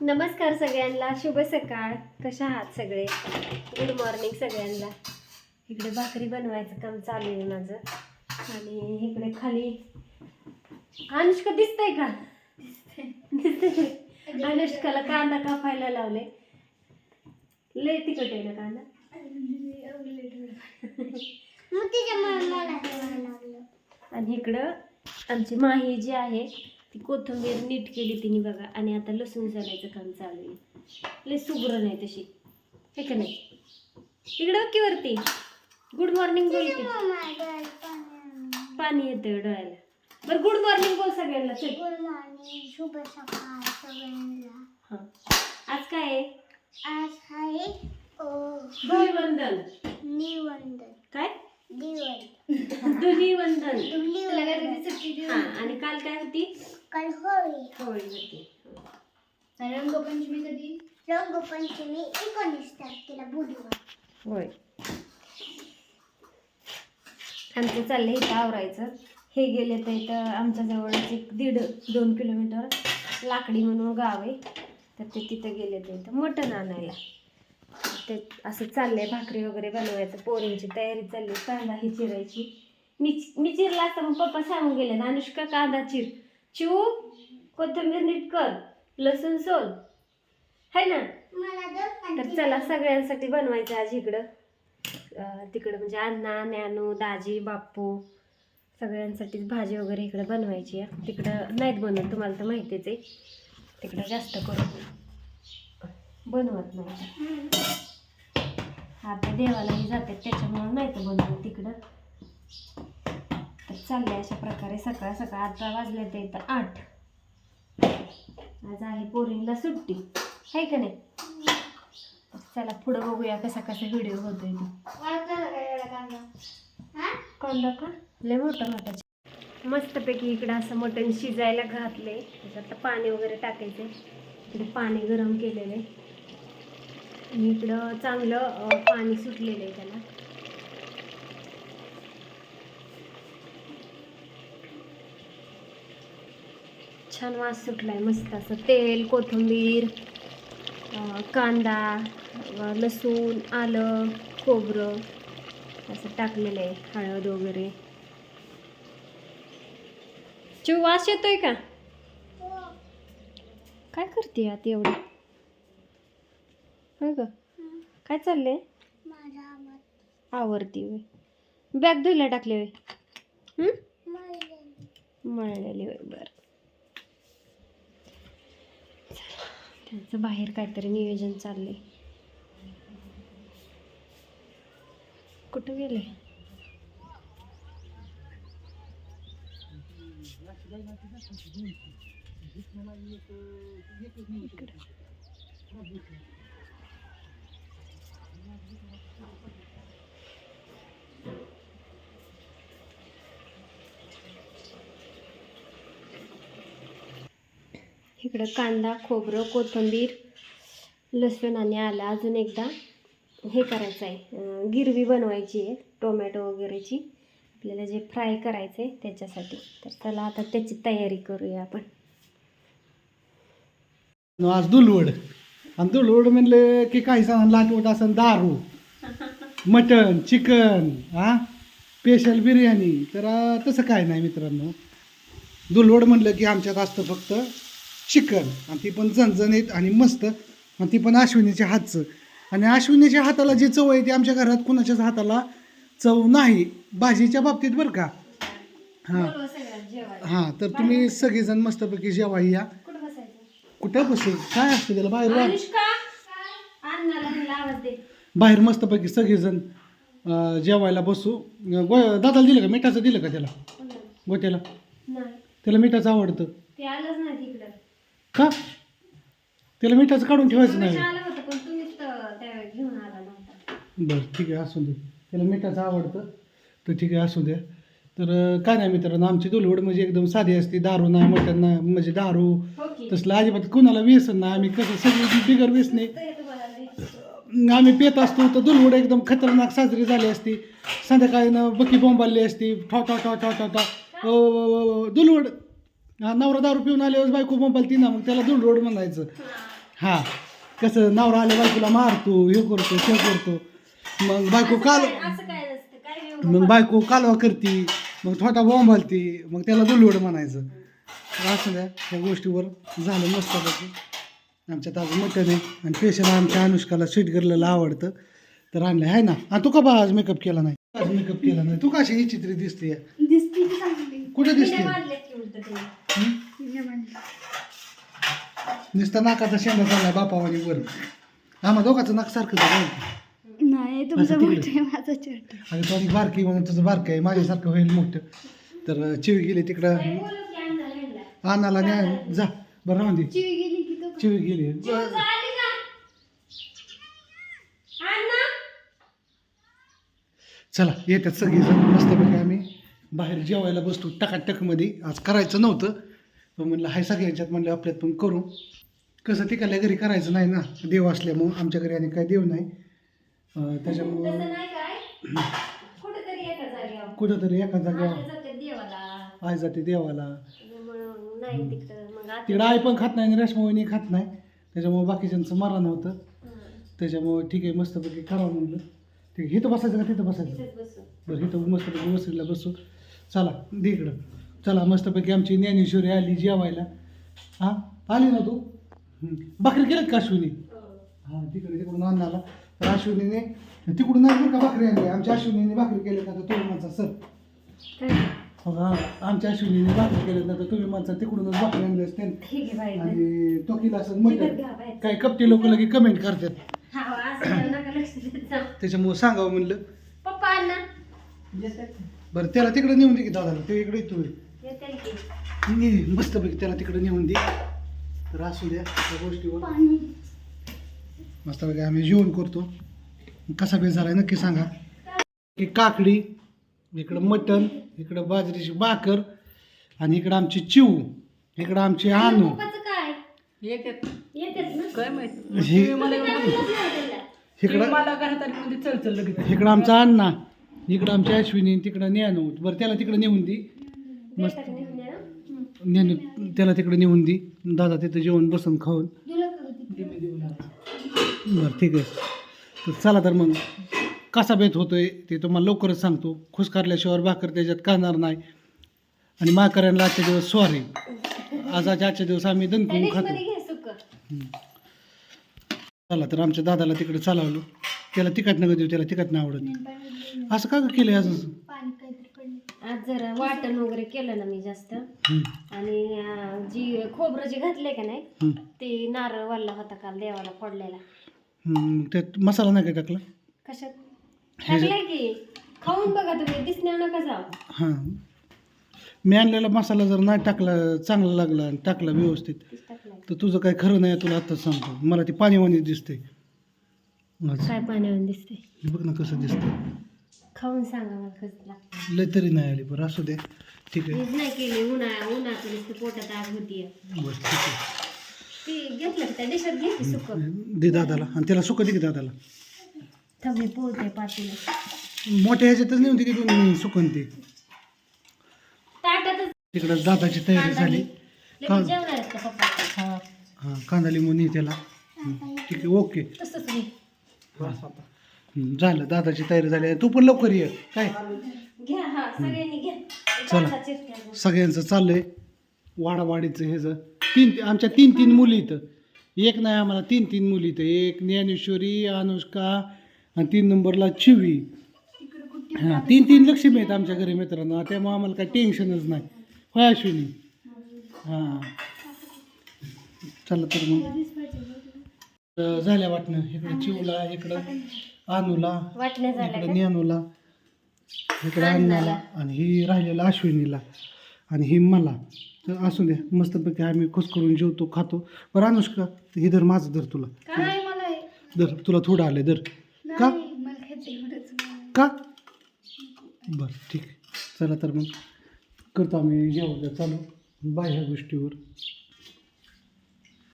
नमस्कार सगळ्यांना शुभ सकाळ. कशा आहात सगळे? गुड मॉर्निंग सगळ्यांना. इकडे भाकरी बनवायचं काम चालू आहे माझं. आणि इकडे खाली अनुष्का दिसतंय का? दिसतंय. अनुष्काला कांदा कापायला लावले. लय तिखट आहे ना कांदा? आणि इकडं आमची माही जी आहे कोथिंबीर नीट केली तिने बघा. आणि आता लसूण चालायचं काम चालू आहे. लय सुग्र नाही तशी. हे का नाही? इकडं बघ की वरती. गुड मॉर्निंग बोल पाणी येतं डोळ्याला बरं गुड मॉर्निंग बोल सगळ्यांना. चल. शुभ सकाळ सगळ्यांना. हां. आज काय आहे? आज आहे धुलीवंदन निवंदन काय? धुलीवंदन धुलीवंदन हां आणि काल काय होती? काल होळी होळी होती. रंगपंचमी कधी? रंगपंचमी एकोणीस तारखेला बुधवार. होय. आमचं चाललंय इथं आवरायचं. हे गेले तर इथं आमच्या जवळच एक दीड दोन किलोमीटर लाकडी म्हणून गाव आहे. तर ते तिथं गेले तर इथं मटण आणायला. ते असं चाललंय भाकरी वगैरे बनवायचं. पोरींची तयारी चालली. कांदा ही चिरायची. मी मी चिरला असता मग पप्पा सांगून गेले ना अनुष्का कांदा चिर. चिऊ कोथिंबीर नीट कर लसूण सोल. है ना? तर चला सगळ्यांसाठी बनवायचं आज इकडं. तिकडं म्हणजे अण्णा ज्ञानू दाजी बाप्पू सगळ्यांसाठीच भाजी वगैरे इकडं बनवायची आहे. तिकडं नाहीत बनवत तुम्हाला तर माहितीच आहे. तिकडं जास्त करून बनवत नाही. आता देवालाही जातात त्याच्यामुळं नाही तर बनवत तिकडं. चालले अशा प्रकारे. सकाळ सकाळ आता वाजले तर इथं आठ. आज आहे पोरींला सुट्टी. आहे का नाही? चला पुढं बघूया कसा कसा व्हिडिओ होतोय तो. कांदा का लय मोठा मोठा. मस्तपैकी इकडं असं मटण शिजायला घातले त्याच्यात पाणी वगैरे टाकायचे इकडे पाणी गरम केलेलं आहे आणि इकडं चांगलं पाणी सुटलेलं आहे त्याला. छान वास सुटलाय मस्त असं. तेल कोथिंबीर कांदा लसूण आलं खोबरं असं टाकलेलं आहे हळद वगैरे. चिव वास येतोय का? काय करते आता एवढं? हो ग? काय चाललंय? आवरती वे बॅग धुयला टाकले वे मळलेली. वय बरं. त्यांचं बाहेर काहीतरी नियोजन चाललंय. कुठं गेले? इकडं. इकडं कांदा खोबरं कोथिंबीर लसूण आणि आलं. अजून एकदा हे करायचं आहे. गिरवी बनवायची आहे टोमॅटो वगैरेची. आपल्याला जे फ्राय करायचं आहे त्याच्यासाठी. तर चला आता त्याची तयारी करूया आपण. आज दुलवड. आणि दुलवड म्हणलं की काही सामान लाटवट असं दारू मटन चिकन हा स्पेशल बिर्याणी. तर तसं काय नाही मित्रांनो. दुलवड म्हणलं की आमच्यात असतं फक्त चिकन. आणि ती पण झणझणीत आणि मस्त. आणि ती पण अश्विनीच्या हातचं. आणि अश्विनीच्या हाताला जी चव आहे ती आमच्या घरात कुणाच्याच हाताला चव नाही. भाजीच्या बाबतीत बरं का? हां. हां तर तुम्ही सगळेजण मस्तपैकी जेवा या. कुठं बसेल? काय असतं त्याला? बाहेर बाहेर मस्तपैकी सगळेजण जेवायला बसू. गो दादाला दिलं का? मिठाचं दिलं का त्याला? गोट्याला? त्याला मिठाचं आवडतं ते आलंच नाही तिकडं का? त्याला मिठाचं काढून ठेवायचं नाही. आलं होतं पण तुम्हीच तर त्यावेळी घेऊन आला नव्हता. बरं ठीक आहे असू दे. त्याला मिठाचं आवडतं तर ठीक आहे असू द्या तर काय नाही मित्रांनो आमची दुलवड म्हणजे एकदम साधी असते दारू नाही मटण नाही म्हणजे दारू. हो की. तसलं अजिबात कुणाला व्यसन नाही आम्ही कसं सगळी बिगर व्यसने. तुम्हाला. आम्ही पेत असतो तर दुलवड एकदम खतरनाक साजरी झाली असती. संध्याकाळी बकी बोंबालली असती ठॉ ठॉ ठॉ ठॉ ठॉ ठॉ. दुलवड हा, नवरा दारू पिऊन आल्यावर बायको मोबाईल तिना मग त्याला दुलरोड म्हणायचं. हा कसं नवरा आल्या बायकोला मारतो हे करतो ते करतो. मग बायको काल असं काय नसतं काय एवढं मग बायको कालवा करते मग थोटा बॉम्ब घालते मग त्याला दुलवड म्हणायचं. तर असं द्या त्या गोष्टीवर झालं मस्तपैकी. आमच्यात आज मटण आहे आणि स्पेशल आमच्या अनुष्काला स्वीट गर्लला आवडतं. तर आणलं आहे ना? आणि तू का बा आज मेकअप केला नाही? तू कशी चित्री दिसते दिसते की चांगली कुठे तिने दिसते की उलटं. हं? तिने. नुसता नाकाचा शेंडा चाललाय बापावानी वर आम्हा दोघाचं नाक आहे बरं. नाही तुमचं तिकडे. मोठं आहे माझं छोटं आणि तो आणि बारकी म्हणून तुझं बारकं आहे माझ्यासारखं होईल मोठं तर चिवी गेली तिकडं की? आणाला न्या जा बरं राहून दे चिवी गेली की तो चिवी गेली झाली का? अण्णा? चला येतात सगळेजण मस्तपैकी आम्ही बाहेर जेवायला बसतो टकाटकमध्ये. आज करायचं नव्हतं पण म्हणलं हाय सगळ्यांच्यात म्हणलं आपल्यात पण करू. कसं तिकडल्या घरी करायचं नाही ना देव असल्यामुळं आमच्या घरी आणि काय देव नाही. त्याच्यामुळं कुठेतरी एका जागेवर. आय जाते देवाला. तिकडं. आई पण खात नाही आणि रेशमावणी खात नाही. त्याच्यामुळं बाकीच्यांचं मरण होतं. त्याच्यामुळं ठीक आहे मस्तपैकी करावं म्हणलं. ठीक आहे इथं बसायचं का तिथं बसायचं? बरं इथं मस्तपैकी वसईला बसू. चला दे इकडं. चला मस्तपैकी आमची ज्ञानेश्वरी आली जेवायला. हां? आली ना तू? हं. भाकरी केल्यात का अश्विनी? हां. तिकडे तिकडून आणला तर अश्विनीने तिकडून नाही का भाकरी आणली? आमच्या अश्विनीने भाकरी केल्यात ना तर तुम्ही म्हणता सर? हो का? आमच्या अश्विनीने भाकरी केल्यात ना तर तुम्ही म्हणता तिकडूनच भाकरी आणली असते. आणि तो किला असं म्हटलं. काय कपटी लोक लगे कमेंट करतात. त्याच्यामुळं सांगावं म्हणलं. पप्पा बरं त्याला तिकडे नेऊन दे की दादाला. ते इकडे येतो येते की. ने मस्तपैकी त्याला तिकडे नेऊन दे. तर असू द्या त्या गोष्टीवर. पाणी. मस्तपैकी आम्ही जेवण करतो. कसा बेस झालाय नक्की सांगा. की काकडी इकडं मटण इकडं बाजरीची भाकर आणि इकडं आमची चिव इकडं आमची आणू पप्पाचं काय? येतात. येतेच ना? काय माहीत? हे मला काय बोलत नाही त्याला. इकडं मला घरात लगेच. इकडं आमचा अण्णा. इकडं आमची अश्विनी तिकडं ज्ञानू बरं त्याला तिकडं नेऊन दे. देतात नेऊन या ना. ज्ञानू त्याला तिकडं नेऊन दे. दादा तिथं जेवण बसून खाऊन. बरं ठीक आहे. तर चला तर मग. कसा बेत होतोय ते तुम्हाला लवकरच सांगतो. खुश करल्याशिवाय भाकर त्याच्यात करणार नाही. आणि माकऱ्यांना आजच्या दिवस सॉरी. आज आजच्या आजच्या दिवस आम्ही दणकून खातो. चला तर आमच्या दादाला तिकडे चालवलो. त्याला तिखट नका देऊ त्याला तिखट नाही आवडत. असं का केलं आज? जरा वाटण वगैरे केलं ना मी जास्त. आणि अं, जी खोबरं जे घातलंय का नाही ते नारळ वाढला होता काल देवाला फोडलेला. त्यात मसाला नाही काय टाकला? कशात? हे टाकलाय की. खाऊन बघा तुम्ही दिसण्यावर नका जाऊ. हां. मी आणलेला मसाला जर नाही टाकला चांगला लागला आणि टाकला व्यवस्थित तर तुझं काय खरं नाही तुला आत्ताच सांगतो. मला ती पाणीवाणी दिसते. काय पाण्यावर दिसते? बघ ना कसं दिसतं खाऊन सांगा मला कसं लागतं लय तरी नाही आली बरं असू दे. ठीक आहे. मीच नाही केली उन्हाळा उन्हाचं नुसतं पोटात आग होती. बरं ठीक आहे. ती घेतलं का त्या डिशात? घेतली सुक्क दे दादाला. आणि त्याला सुकं दे की दादाला. थांबले पोहते पाटीला मोठ्या ह्याच्यातच नेऊन दे की दोन सुकन ते. तिकडं दादाची तयारी झाली. का हां कांदा लिंबून ये त्याला. ठीक आहे ओके. हं, झालं दादाची तयारी झाली. तू पण लवकर ये. काय? हा चला. सगळ्यांचं चाललंय. वाडावाडीचं ह्याचं तीन आमच्या तीन तीन मुली इथं. एक नाही आम्हाला तीन तीन मुली इथं. एक ज्ञानेश्वरी अनुष्का आणि तीन नंबरला चिवी. हां तीन तीन लक्ष्मी आहेत आमच्या घरी मित्रांनो. त्यामुळे आम्हाला काही टेन्शनच नाही. होय अश्विनी हां. चला तर मग. झाल्या वाटणं. इकडं चिवला इकडं अनुला वाटण्या झाल्या इकडं का? ज्ञानूला इकडं अण्णाला आणि ही राहिलेला अश्विनीला आणि ही मला. तर असू द्या मस्तपैकी आम्ही खुश करून जेवतो खातो. बरं अनुष्का ही धर माझं धर तुला. मला हे- धर तुला थोडं आलं धर. का? नाही मला खायचं एवढंच नाही. का? बरं ठीक. आहे चला तर मग. करतो आम्ही जेवढं चालू. बाय ह्या गोष्टीवर.